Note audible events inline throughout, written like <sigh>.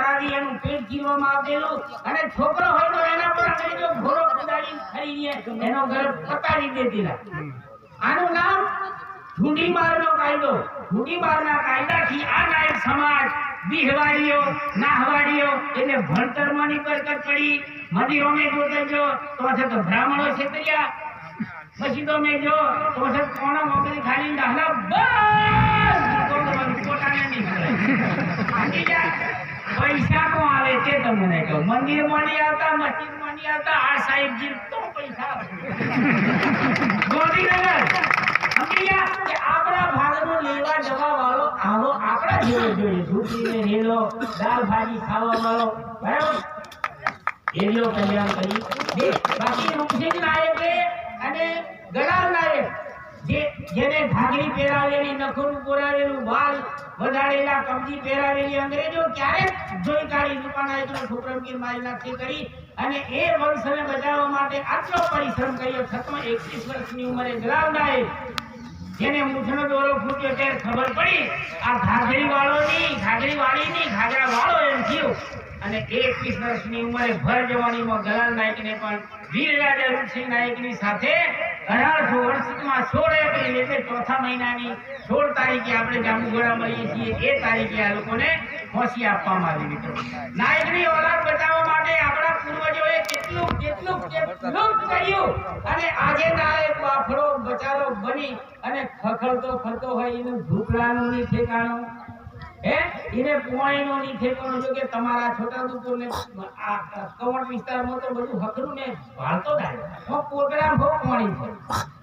કરાવી, એનું પેટ જીવવામાં આપેલું અને છોકરો હોય તો એના પર ઘોડો કુદાડી ખરીને એનો ગર્ભ પતાવી દેતીલા આનું નામ ઢૂંઢીમારનો કાયદો. ઢૂંઢીમારના કાયદાથી આ નાયક સમાજ બિહવાડીઓ નાહવાડીઓ એને ભણતરમાં ની બરકત પડી. મંદિરોમાં જોતે જો, તો તો બ્રાહ્મણો છેતર્યા પછી તો મેં જો, તો છે કોણા મોકલી ખાલી ડાહલા બસ! તો પોતાને ગયા? પૈસા કો આવે છે તમને કહો. મંદિરમાં આવતા, મસ્જિદમાં નહીં આવતા, આ સાહેબજી તો પૈસા ગોધીનગર આપણા ભાગનો લેવા જવા વાળો આપણા જેવો જોઈએ. ઝૂંપડીને રેલો ખાવા વાળો. બરાબર? એરિયો કલ્યાણ કરી. બાકી રૂપસિંહ નાયકે અને ગણાવ નાયક જેને ઘાઘરી પહેરાવેલી નખરું પુરાવેલું વાલ, વધારેલા કબજી પહેરાવેલી અંગ્રેજો ક્યારે જોઈ કાઢી દુકાન આયકનો છોકરમગીર મારી કરી અને એ વંશને બચાવવા માટે આટલો પરિશ્રમ કર્યો છતાં એકવીસ વર્ષની ઉંમરે જલાવડાએ જેને મૂઠનો દોરો ફૂટ્યો ત્યારે ખબર પડી, આ ઘાઘરી વાળો ની ઘાઘરી વાળીની ઘાઘરા વાળો એમ થયું. અને એકવીસ વર્ષની ઉંમરે ભર જવાનીમાં ગલાલ નાયકને પણ વીર રાજા રૂપસિંહ નાયકની સાથે અઢારસો વર્ષમાં સોળ એપ્રિલ એટલે ચોથા મહિનાની સોળ તારીખે આપણે જાંબુગોળા મળીએ છીએ. એ તારીખે આ લોકોને ફોસી આપવામાં આવી મિત્રો. નાયકની ઓલાદ બચાવવા માટે આપણા પૂર્વજોએ કેટલું કેટલું કેટલું કર્યું? અને આજે નાયક બાફડો, બચારો બની અને ખખડતો ફરતો હોય એનું ઢૂકડાનું ઠેકાણું હે? એને પોઈનો ની ઠેકાણો જો કે તમારા છોટાઉદેપુર ને આ કવટ વિસ્તારમાં તો બધું હકરું ને ભાળતો થાય હો પ્રોગ્રામ હો પોણી છે.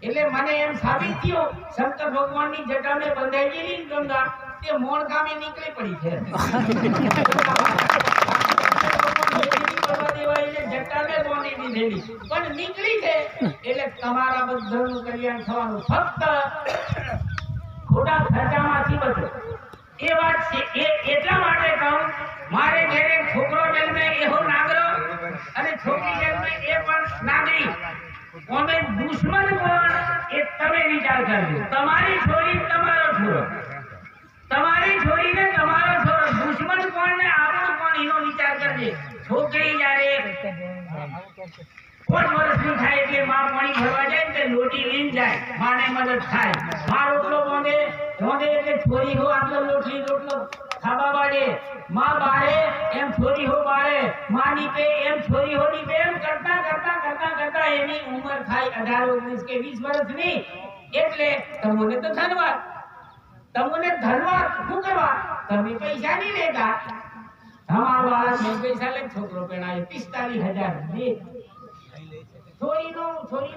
એટલે મને એમ સાબિત થયું શંકર ભગવાનની જટાને બંધાયેલી ગંગા તે મોણ ગામે નીકળી પડી <laughs> પણ નીકળી છે એટલે તમારા બધાનું કલ્યાણ થવાનું ફક્ત ખોટા ખર્ચામાંથી બચો. એ વાત છે. એ એટલા માટે કહું, મારે ઘરે છોકરો જન્મે એવો નાગરો અને છોકરી જન્મે એ પણ નાગરી. અમે દુશ્મન કોણ એ તમે વિચાર કરજો. તમારી છોરી તમારો છોરો. તમારી છોરીને તમારો છોરો. દુશ્મન કોણ ને આપણું કોણ એનો વિચાર કરજે. છોકરી જ્યારે કોણ વર્ષની થાય એટલે માં પાણી ભરવા જાય ને લોટી લઈને જાય. માને મદદ થાય. માં રોટલો બાંધે બાંધે એટલે છોરી હો આટલો લોટલી લોટલો ખાવા બાડે માં બાળે એમ છોરી હો બાળે, માની પે એમ છોરી હો નીપે એમ કરતા કરતા કરતા કરતા એની ઉંમર થાય અઢાર, ઓગણીસ કે વીસ વર્ષની એટલે તમને તો ધનવાદ તમને ધનવાદ શું કરવા? તમે પૈસા નહીં લેતા. તમારા વાળા પૈસા લે, છોકરો પેણાયો પિસ્તાલીસ હજાર બાપો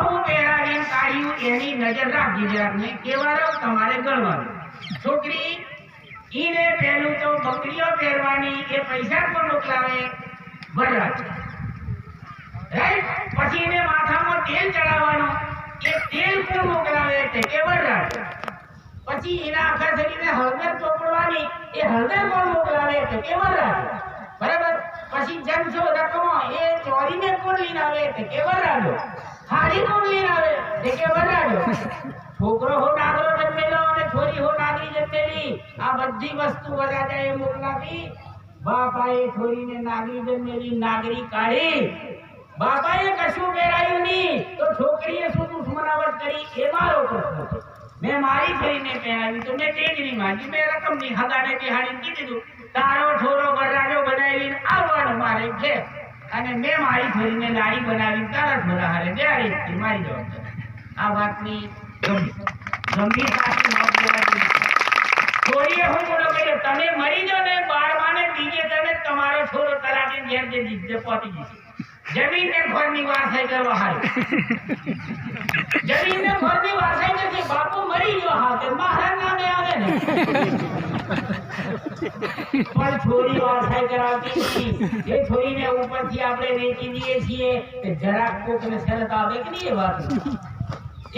હું પહેરાવીને એની નજર રાખજી જરાક ને તમારે ગણવાનું. છોકરી, ઈને પહેલું તો બકરીઓ પહેરવાની, એ પૈસા પણ મોકલાવે? વરરાજ. રાઈટ પછી એને માથામાં તેલ ચડાવવાનું એ તેલ કોણ મોકલાવે તે કે વરરાજ પછી એના આખા શરીરને હળદર ચોપડવાની એ હળદર કોણ મોકલાવે તે કે વરરાજ બરાબર પછી જનસો રકમો એ ચોરીને કોણ લઈને આવે તે કે વરરાજો થાળી કોણ લઈને આવે તે કે વરરાજો છોકરો હો નાગરો જન્મેલો અને છોરી હો નાગરી જન્મેલી આ બધી વસ્તુ વરરાજાએ મોકલાવી બાપાએ છોરીને નાગરી જન્મેલી નાગરી કાઢી બાપાએ કશું પહેરાયું નહીં તો છોકરીએ શું દુશ્મનાવટ કરી એ મારો પ્રશ્ન છે. મેં મારી છોરીને પહેરાવી તો મેં નહીં માંગી, મેં રકમની હગાને બિહાડીને કીધું તારો છોરો વરરાજો બનાવીને આવવાનું મારે છે અને મેં મારી ફરીને લાડી બનાવીને તારા બધા હારે બેહાડી મારી જવાબદારી. આ વાતની ગંભીરતાથી નોંધ લેવાની છોરીએ હું મોટો કર્યો, તમે મરી જાઓ ને, બાળમાને બીજે તને તમારો છોરો તરાટી ઘેર જે જીતે પહોંચી જશે જમીન ને ઘરની વારસાઈ કરવા હારી જમીન મરદી વાસે નથી બાપુ મરી ગયો હા, તે મહારાજ નામે આવે ને. પણ છોરી વારસાઈ કરાવતી નથી. એ છોરીને ઉપરથી આપણે વેચી દઈએ છીએ કે જરાક કોકને શરત આવે કે નહીં એ વાત?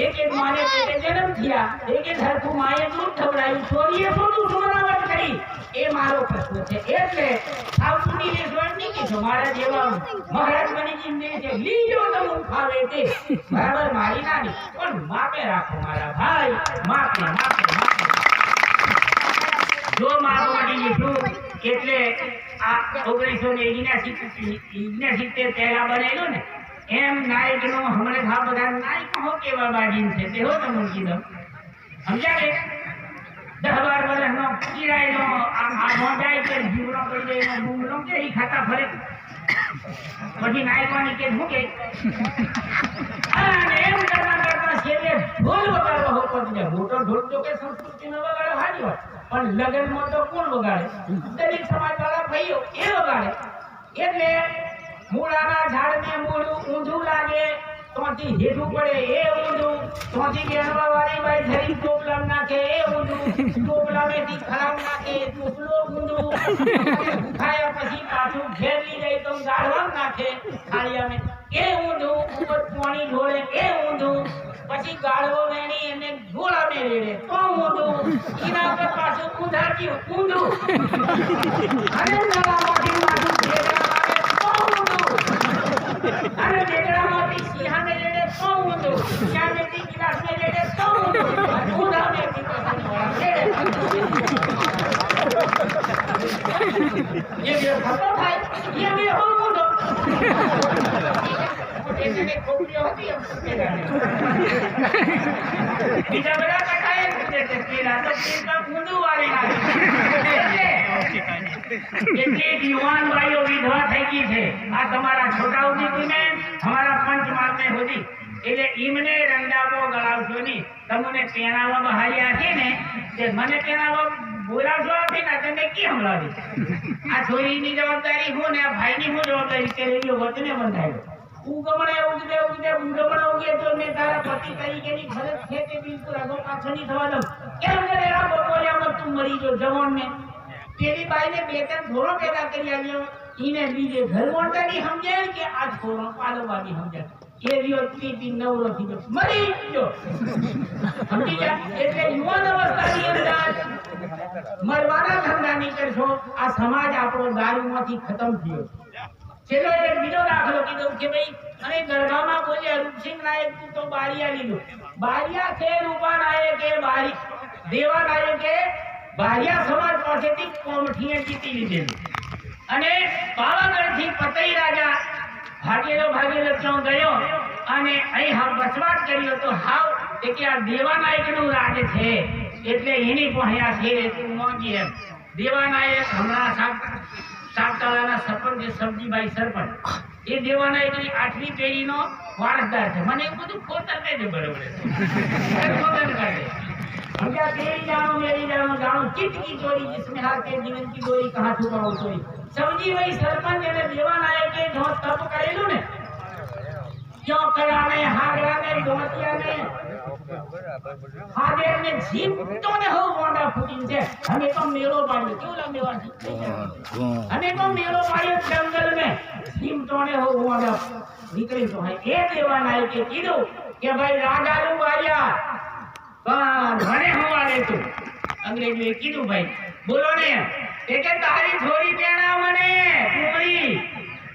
એક એક માને જન્મ થયા, એક એક હરખું માએ દૂધ ખવડાવ્યું છોરીએ થોડું સુમરાવટ કરી. એ મારો પ્રશ્ન છે. એટલે સાવચુની ને સ્વર્ણની કીધું મારા જેવા મહારાજ બની જીને છે લીજો તમું ફાવે તે, બરાબર મારી નાની પણ માપે રાખો મારા ભાઈ, માપે માપે માપે. જો મારો મળી લીધું, એટલે આ ઓગણીસો ને સિત્તેર પહેલા બનેલું ને એમ નાયક નો હમણાં ભાવ બધા નાયક હો કેવા બાજીન છે તે હો તમે કીધો. સમજાવે? સમજ્યા બાર દસ બાર કિરાય નો આમ આ મોઢાય કે જીવનો કરી દે એનો કે ઈ ખાતા ફરે. પછી નાયકોની કે શું કે? અને એમ કરતા કરતા છેલ્લે ઢોલ વગાડવા હો પગને મોટો ઢોલ તો કે સંસ્કૃતિનો વગાડો, હારી હોય પણ લગ્નમાં તો કોણ વગાડે? દલિત સમાજવાળા ભાઈઓ એ વગાડે. એટલે મૂળાના ઝાડને મૂળું ઊંધું લાગે તોથી હેઠું પડે એ ઊંધું. તોથી બેનવા વાળી બાઈ ધરી ટોપલા નાખે એ ઊંધું. ટોપલામેથી ખરાબ નાખે ટોપલો ઊંધું. ખાયા પછી પાછું ઘેર લઈ જાય તો ગાળવા નાખે થાળીયામે એ ઊંધું, ઉપર પાણી ઢોળે, એ ઊંધું. પછી ગાળવો વેણી એને ગોળા મેં રેડે, તો ઊંધું. એના ઉપર પાછું ઊંધાજી ઊંધું. અને નળામાંથી પાછું ભેગા આવે તો ઊંધું અને ટેકરામાંથી સિંહાને રેડે તો ઊંધું ત્યાંથી ગિલાસને રેડે તો ઊંધું અને ઊંધામેથી પાછું ગોળા રેડે એ બે ખતો થાય એ બે હો ઊંધો એને ખોપડીઓ હતી એમ પેલાને. બીજા બધા કટાય જ છે તે પેલા તો પેલા ઊંધું વાળી નાખે. કેટલીક યુવાન ભાઈઓ વિધવા થઈ ગઈ છે, આ તમારા છોટાઉદેપુરને અમારા પંચમહાલને સુધી એટલે ઈમને રંડાપો ગળાવશો નહીં. તમને પેણાવા બહાર્યા છે ને, તે મને પેણાવા બોલાવશો આપી ને તમે કેમ લાવી? આ છોરીની જવાબદારી હું ને આ ભાઈની હું જવાબદારી કે રેડિયો વચને બંધાયો ઉગમણે ઉગજે ઉગજે ઉગમણે ઉગે તો મેં તારા પતિ તરીકેની ફરજ છે તે બિલકુલ આગળ પાછળ નહીં થવા દઉં. કેમ કરે આ બપોરિયામાં તું મરી જો જવાનને? પેલી બાઈને બે ત્રણ થોડો પેદા કરી આવ્યો? એને બીજે ઘર મોટાની સમજાય કે આ થોડો પાલવવાની સમજાય એ રહ્યો ત્રીજી નવરો થઈ મરી ગયો. સમજી ગયા? એટલે યુવાન અવસ્થાની અંદર મરવાના ધંધા નહીં કરશો આ સમાજ આપણો દારૂમાંથી ખતમ થયો. છે છેલ્લો એક બીજો દાખલો કીધો કે ભાઈ અને ગરબામાં બોલ્યા રૂપસિંહ નાયક, તું તો બારિયા લીધું બારિયા છે રૂપા નાયકે બારી દેવા નાયકે બારિયા સમાજ પાસેથી કોમઠીએ જીતી લીધેલું. અને પાવાગઢથી પતઈ રાજા ભાગેલો ભાગેલો ત્યાં ગયો અને અહીં હા વસવાટ કર્યો તો હાવ કે આ દેવા નાયકનું રાજ છે. એટલે એની પહેયા છે એટલું મોંઘી એમ. દેવાનાયક હમણાં સાગતાળાના સરપંચ છે સબજીભાઈ સરપંચ. એ દેવાનાયકની આઠમી પેઢીનો વારસદાર છે. મને એવું બધું ખોતર કહી દે બરોબર. ખોતર કાઢે हम क्या तेरी जानो मेरी जानो जानो चित्त की चोरी जिसमें हाथ के जीवन की डोरी कहाँ छुपाओ चोरी સમજી ભાઈ સરપંચ એને દેવા નાયકે જો તપ કરેલું ને ક્યો કરાને હાગરાને ડોટિયાને હાગેરને જીવતોને હો મોઢા ફૂટીને છે અમે તો મેળો પાડ્યો કેવું લાગે વાત અમે તો મેળો પાડ્યો જંગલ में જીવતોને હો મોઢા નીકળી તો ભાઈ એ દેવા નાયકે કીધું કે ભાઈ રાજાનું વાર્યા પણ મને દે અંગ્રેજોએ કીધું, ભાઈ, બોલો ને, એ કે તારી થોડી પેણા મને પૂરી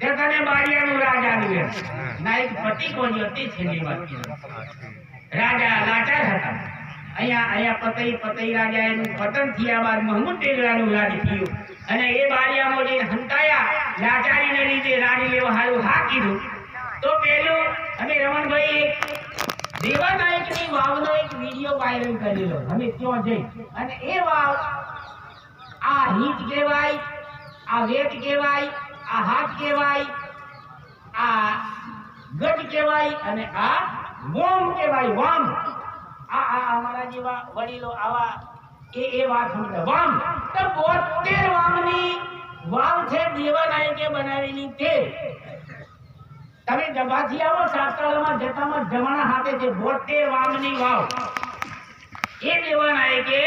તે તને બારિયાનું રાજ આવ્યું નાયક પતિ કોની હતી છેલ્લી રાજા લાચાર હતા. અહીંયા અહીંયા પતઈ પતઈ રાજા એનું પતન થયા બાદ મહમૂદ ટેગરાનું રાજ થયું. અને એ બારિયામાં જઈને હંતાયા, લાચારીને લીધે રાજ લેવા હારું હા કીધું. તો પેલું અમે રમણભાઈ દેવાનાયકની વાવનો એક વિડિયો વાયરલ કરેલો અમે ત્યાં જઈ. અને એ વાવ આ હિત કહેવાય, આ વેટ કહેવાય, આ હાથ કહેવાય, આ ગટ કહેવાય અને આ વોમ કહેવાય. વામ. આ આ અમારા જેવા વડીલો આવા એ એ વાત સમજે વામ. તો બોતેર વામની વાવ છે દેવાનાયકે બનાવેલી તે. તમે જબાથી આવો સાતરાળમાં જતામાં જમણા હાથે છે બોટે વામની વાવ. એ દેવાનાયકે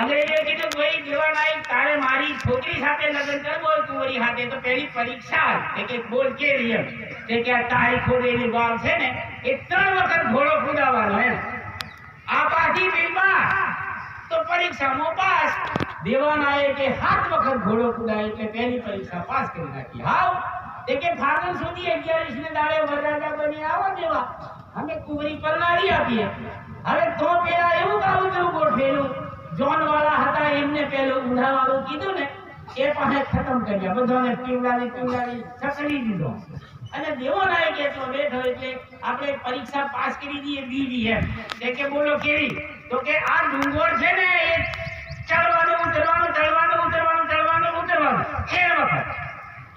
અંગ્રેજે કીધું કે ભાઈ દેવાનાયક તારે મારી છોકરી સાથે લગ્ન કરવો કુંવરી સાથે તો પેલી પરીક્ષા કે બોલ કે રિયમ તે કે આ તારીખો દેની વાત છે ને, એ ત્રણ વખત ઘોડો કુદાવાનો એમ. આ પાછી બિલમાં. તો પરીક્ષામાં પાસ. દેવાના એ કે સાત વખત ઘોડો કુદાય એટલે પહેલી પરીક્ષા પાસ કરી નાખી. હાવ. કે ફાગણ સુધી અગિયારીસ ને દાડે વરરાજા બની આવો દેવા અમે કુંવરી પરનારી આપીએ. હવે તો પેલા એવું કાવું હતું ગોઠવેલું. જોન વાળા હતા એમને પેલું ઊંધા વાળું કીધું ને, એ પાસે ખતમ કર્યા બધાને પીવડાવી પીવડાવી સકડી દીધો. અને દેવો નાયક એટલો બેઠો એટલે આપણે પરીક્ષા પાસ કરી દઈએ દીધી એમ. તે કે બોલો કેવી? તો કે આ ડુંગોળ છે ને, એ ચડવાનું, ઉતરવાનું ચડવાનું ઉતરવાનું ચડવાનું ઉતરવાનું. એ વખત.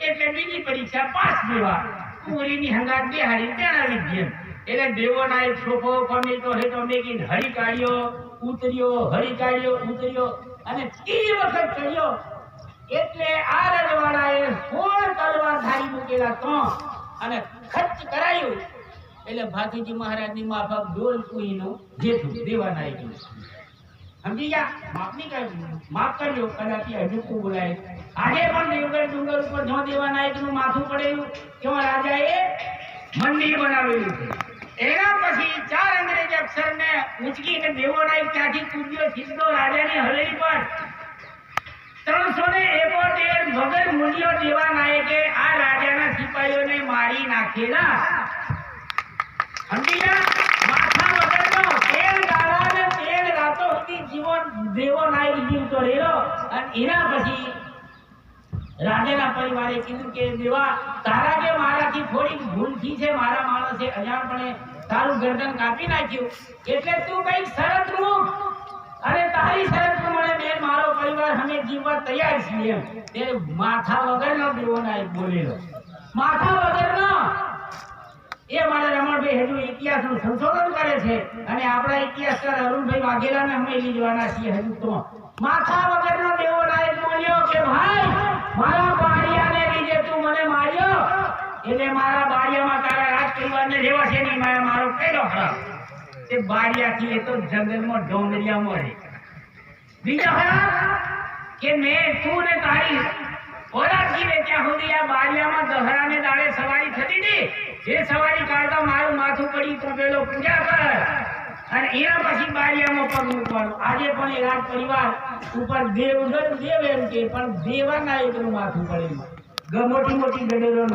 એટલે બીજી પરીક્ષા પાસ દેવા. કુંવરીની હંગાત બેહાડી તેડાવી દે એમ. એટલે દેવો નાયક સોફો કમેટો હેઠો મેકીને હરી કાઢ્યો, ઉતર્યો હરી કાઢ્યો, ઉતર્યો અને ત્રીજી વખત ચડ્યો એટલે આ રજવાડાએ સોળ તલવાર ધારી મૂકેલા ત્રણ અને ખર્ચ કરાયું. એટલે ભાતીજી મહારાજની માફક ડોલ કુહીનું જેઠું દેવાના આવી સમજી ગયા? માફ નહીં કર્યું માફ કરજો, કદાચ હજુ બોલાય. આજે પણ દેવગઢ ડુંગર ઉપર જો દેવાનાયકનું માથું પડેલું તેમાં રાજાએ મંદિર બનાવેલું એના પછી ચાર અંગ્રેજ અક્ષરને ઉંચકીને દેવોનાયક ત્યાંથી કૂદ્યો સીધો રાજાની હવેલી પર. ત્રણસો ને એકોતેર વગર મૂલ્યો દેવા નાયકે આ રાજાના સિપાહીઓને મારી નાખેલા. સમજી ગયા? માથા વગરનો તેર દાડા ને તેર રાતો સુધી જીવન દેવો નાયક જીવતો રહેલો અને એના પછી રાજાના પરિવારે કીધું કે, દેવા, તારા કે મારાથી થોડીક ભૂલ થઈ છે, મારા માણસે અજાણપણે તારું ગરદન કાપી નાખ્યું, એટલે તું કઈ શરત રૂપ અને તારી શરત પ્રમાણે મેં મારો પરિવાર અમે જીવવા તૈયાર છીએ. તે માથા વગરનો દેવો નાયક બોલેલો. માથા વગરનો એ મારા રમણભાઈ હજુ ઇતિહાસનું સંશોધન કરે છે અને આપણા ઇતિહાસકાર અરુણભાઈ વાઘેલાને અમે લઈ જવાના છીએ હજુ તો. માથા વગરનો દેવો નાયક બોલ્યો કે, ભાઈ, મારા બાળિયાને લીધે તું મને માર્યો, એટલે મારા બાળિયામાં તારા રાજ પરિવારને રહેવા છે નહીં, મારા મારો પહેલો ખરાબ તે બાળિયાથી એ તો જંગલમાં ડોંગરિયામાં રહે. બીજો ખરાબ કે, મેં તું ને તારી દાડે સવારી કાઢતા મારું માથું પડી તો પેલો પૂજા કર. અને એના પછી બારિયામાં પગ આજે પણ એ રાજ પરિવાર ઉપર દેવ દેવ એમ પણ દેવાના એકનું માથું પડેલું મોટી મોટી ગડેલો